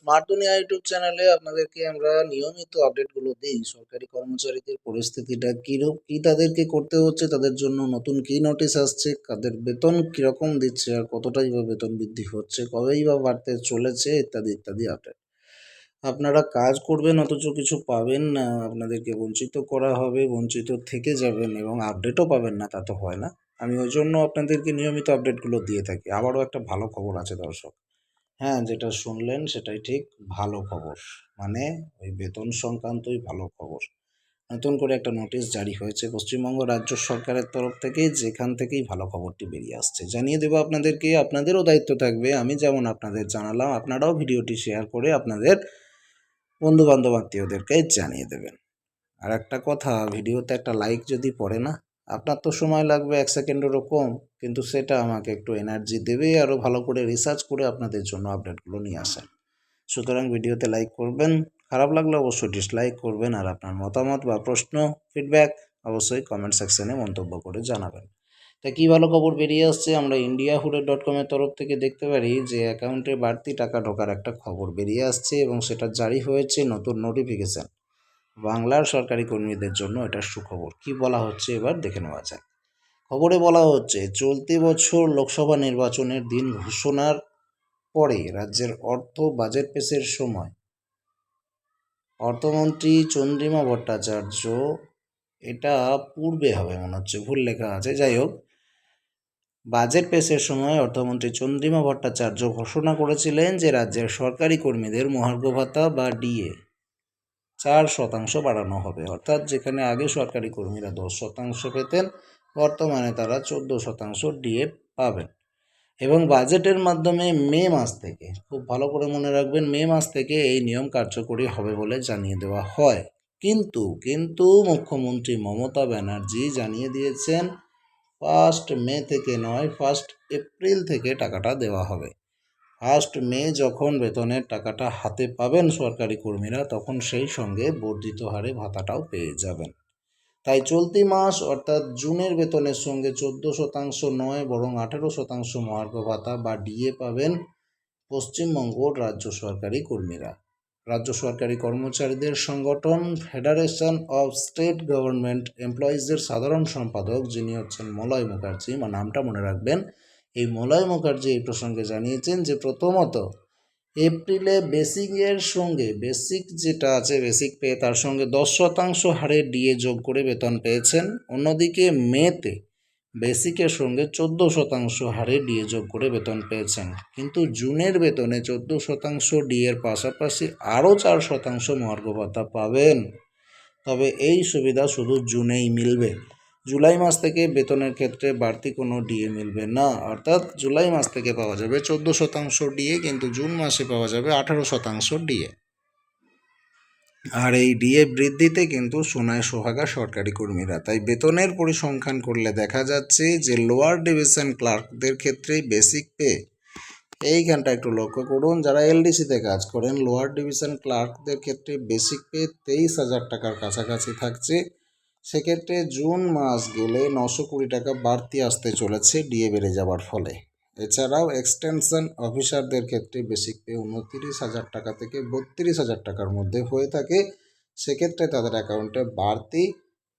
Smart দুনিয়া YouTube চ্যানেলে আপনাদেরকে আমরা নিয়মিত আপডেটগুলো দিই। সরকারি কর্মচারীদের পরিস্থিতিটা কীরূপ কী তাদেরকে করতে হচ্ছে, তাদের জন্য নতুন কী নোটিশ আসছে, তাদের বেতন কীরকম দিচ্ছে আর কতটাই বা বেতন বৃদ্ধি হচ্ছে, কবেই বা বাড়তে চলেছে ইত্যাদি ইত্যাদি আপডেট আপনারা কাজ করবেন, অথচ কিছু পাবেন না, আপনাদেরকে বঞ্চিত করা হবে, বঞ্চিত থেকে যাবেন এবং আপডেটও পাবেন না, তা তো হয় না। আমি ওই জন্য আপনাদেরকে নিয়মিত আপডেটগুলো দিয়ে থাকি। আবারও একটা ভালো খবর আছে দর্শক। হ্যাঁ যেটা শুনলেন সেটাই ঠিক। ভালো খবর। মানে ওই বেতন সংক্রান্তই ভালো খবর। নতুন করে একটা নোটিশ জারি হয়েছে পশ্চিমবঙ্গ রাজ্য সরকারের তরফ থেকে, যেখান থেকেই ভালো খবরটি বেরিয়ে আসছে। জানিয়ে দেবো আপনাদেরকে, আপনাদেরও দায়িত্ব থাকবে। আমি যেমন আপনাদের জানালাম, আপনারাও ভিডিওটি শেয়ার করে আপনাদের বন্ধু বান্ধব আত্মীয়দেরকে জানিয়ে দেবেন। আর একটা কথা, ভিডিওতে একটা লাইক যদি পড়ে না আপনার তো সময় লাগবে এক সেকেন্ডেরও কম, কিন্তু সেটা আমাকে একটু এনার্জি দেবে আরও ভালো করে রিসার্চ করে আপনাদের জন্য আপডেটগুলো নিয়ে আসেন। সুতরাং ভিডিওতে লাইক করবেন, খারাপ লাগলে অবশ্যই ডিসলাইক করবেন আর আপনার মতামত বা প্রশ্ন ফিডব্যাক অবশ্যই কমেন্ট সেকশানে মন্তব্য করে জানাবেন। তা কী ভালো খবর বেরিয়ে আসছে? আমরা ইন্ডিয়া হুডে ডট কমের তরফ থেকে দেখতে পারি যে অ্যাকাউন্টে বাড়তি টাকা ঢোকার একটা খবর বেরিয়ে আসছে এবং সেটা জারি হয়েছে নতুন নোটিফিকেশান বাংলার সরকারি কর্মীদের জন্য এটা সুখবর। কি বলা হচ্ছে এবার দেখে নেওয়া যাক। খবরে বলা হচ্ছে, চলতি বছর লোকসভা নির্বাচনের দিন ঘোষণার পরে রাজ্যের অর্থ বাজেট পেশের সময়। অর্থমন্ত্রী চন্দ্রিমা ভট্টাচার্য, এটা পূর্বে হবে মনে হচ্ছে, ভুল লেখা আছে। যাই হোক, বাজেট পেশের সময় অর্থমন্ত্রী চন্দ্রিমা ভট্টাচার্য ঘোষণা করেছিলেন যে রাজ্যের সরকারি কর্মীদের মহার্ঘ ভাতা বা ডিএ। চার শতাংশ বাড়ানো হবে। অর্থাৎ যেখানে আগে সরকারি কর্মীরা দশ শতাংশ পেতেন, বর্তমানে তারা চোদ্দ শতাংশ ডিএ পাবেন। এবং বাজেটের মাধ্যমে মে মাস থেকে, খুব ভালো করে মনে রাখবেন, মে মাস থেকে এই নিয়ম কার্যকরী হবে বলে জানিয়ে দেওয়া হয়। কিন্তু কিন্তু মুখ্যমন্ত্রী মমতা ব্যানার্জি জানিয়ে দিয়েছেন, ফার্স্ট মে থেকে নয়, ফার্স্ট এপ্রিল থেকে টাকাটা দেওয়া হবে। ফার্স্ট মে যখন বেতনের টাকাটা হাতে পাবেন সরকারি কর্মীরা, তখন সেই সঙ্গে বর্ধিত হারে ভাতাটাও পেয়ে যাবেন। তাই চলতি মাস, অর্থাৎ জুনের বেতনের সঙ্গে চোদ্দ শতাংশ নয়, বরং আঠেরো শতাংশ মহার্ঘ ভাতা বা ডিএ পাবেন পশ্চিমবঙ্গ রাজ্য সরকারি কর্মীরা। রাজ্য সরকারি কর্মচারীদের সংগঠন ফেডারেশন অফ স্টেট গভর্নমেন্ট এমপ্লয়িজদের সাধারণ সম্পাদক যিনি হচ্ছেন মলয় মুখার্জি বা নামটা মনে রাখবেন এই মলয় মুখার্জি এই প্রসঙ্গে জানিয়েছেন যে প্রথমত, এপ্রিলে বেসিকের সঙ্গে, বেসিক যেটা আছে, বেসিক পে, তার সঙ্গে দশ শতাংশ হারে ডিএ যোগ করে বেতন পেয়েছেন। অন্যদিকে মেতে, বেসিকের সঙ্গে চোদ্দ শতাংশ হারে ডিএ যোগ করে বেতন পেয়েছেন। কিন্তু জুনের বেতনে চোদ্দ শতাংশ ডিএর পাশাপাশি আরও চার শতাংশ মহার্ঘ ভাতা পাবেন। তবে এই সুবিধা শুধু জুনেই মিলবে। জুলাই মাস থেকে বেতনের ক্ষেত্রে বাড়তি কোনো ডিএ মিলবে না। অর্থাৎ জুলাই মাস থেকে পাওয়া যাবে চোদ্দ শতাংশ ডিএ, কিন্তু জুন মাসে পাওয়া যাবে আঠারো শতাংশ ডিএ। আর এই ডিএ বৃদ্ধিতে কিন্তু সোনায় সোহাগা সরকারি কর্মীরা। তাই বেতনের পরিসংখ্যান করলে দেখা যাচ্ছে যে লোয়ার ডিভিশন ক্লার্কদের ক্ষেত্রে বেসিক পে। এইখানটা একটু লক্ষ্য করুন, যারা এলডিসিতে কাজ করেন, লোয়ার ডিভিশন ক্লার্কদের ক্ষেত্রে বেসিক পে তেইশ হাজার টাকার কাছাকাছি থাকছে। সেক্ষেত্রে জুন মাস গেলে নশো কুড়ি টাকা বাড়তি আসতে চলেছে ডিএ বেড়ে যাওয়ার ফলে। এছাড়াও এক্সটেনশন অফিসারদের ক্ষেত্রে বেসিক পে উনতিরিশ হাজার টাকা থেকে বত্রিশ হাজার টাকার মধ্যে হয়ে থাকে। সেক্ষেত্রে তাদের অ্যাকাউন্টে বাড়তি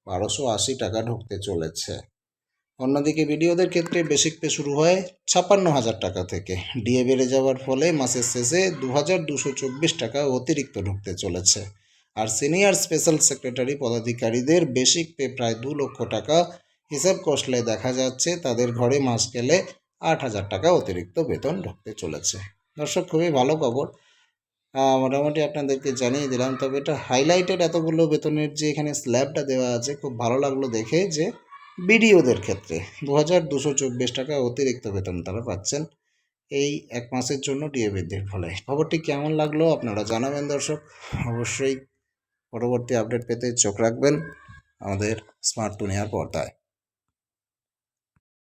বারোশো আশি টাকা ঢুকতে চলেছে। অন্যদিকে বিডিওদের ক্ষেত্রে বেসিক পে শুরু হয় ছাপ্পান্ন হাজার টাকা থেকে। ডিএ বেড়ে যাওয়ার ফলে মাসের শেষে দু হাজার দুশো চব্বিশ টাকা অতিরিক্ত ঢুকতে চলেছে। আর সিনিয়র স্পেশাল সেক্রেটারি পদাধিকারীদের বেসিক পে প্রায় দু লক্ষ টাকা হিসাব কষলে দেখা যাচ্ছে তাদের ঘরে মাস গেলে আট হাজার টাকা অতিরিক্ত বেতন ঢুকতে চলেছে। দর্শক, খুবই ভালো খবর। মোটামুটি আপনাদেরকে জানিয়ে দিলাম, তবে এটা হাইলাইটেড এতগুলো বেতনের যে এখানে স্ল্যাবটা দেওয়া আছে, খুব ভালো লাগল দেখে যে বিডিওদের ক্ষেত্রে দু হাজার দুশো চব্বিশ টাকা অতিরিক্ত বেতন তারা পাচ্ছেন এই এক মাসের জন্য ডিএ বৃদ্ধির ফলে। খবরটি কেমন লাগল আপনারা জানাবেন দর্শক। অবশ্যই পরবর্তী আপডেট পেতে চোখ রাখবেন আমাদের স্মার্ট টুনিয়ার পর্দায়।